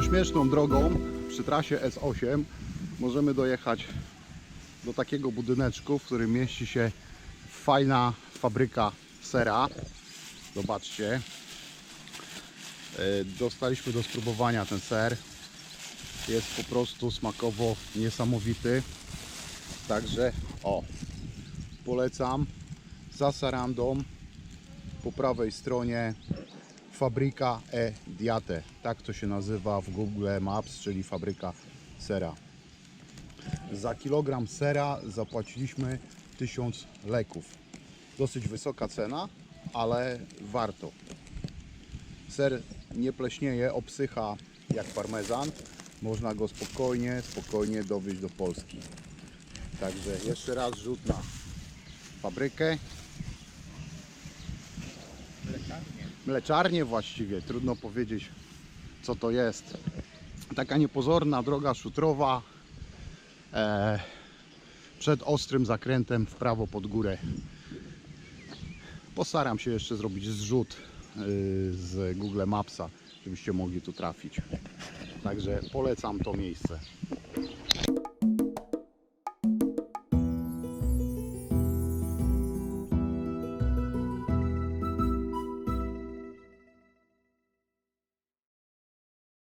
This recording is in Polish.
śmieszną drogą przy trasie S8 możemy dojechać do takiego budyneczku, w którym mieści się fajna fabryka sera. Zobaczcie. E, Dostaliśmy do spróbowania ten ser. Jest po prostu smakowo niesamowity. Także o, polecam. Za Sarandą po prawej stronie fabryka E Diate. Tak to się nazywa w Google Maps, czyli fabryka sera. Za kilogram sera zapłaciliśmy 1000 leków. Dosyć wysoka cena, ale warto. Ser nie pleśnieje, obsycha jak parmezan. Można go spokojnie, spokojnie dowieźć do Polski. Także jeszcze raz rzut na fabrykę. Mleczarnię właściwie, trudno powiedzieć co to jest. Taka niepozorna droga szutrowa e, przed ostrym zakrętem w prawo pod górę. Postaram się jeszcze zrobić zrzut y, z Google Mapsa, żebyście mogli tu trafić. Także polecam to miejsce.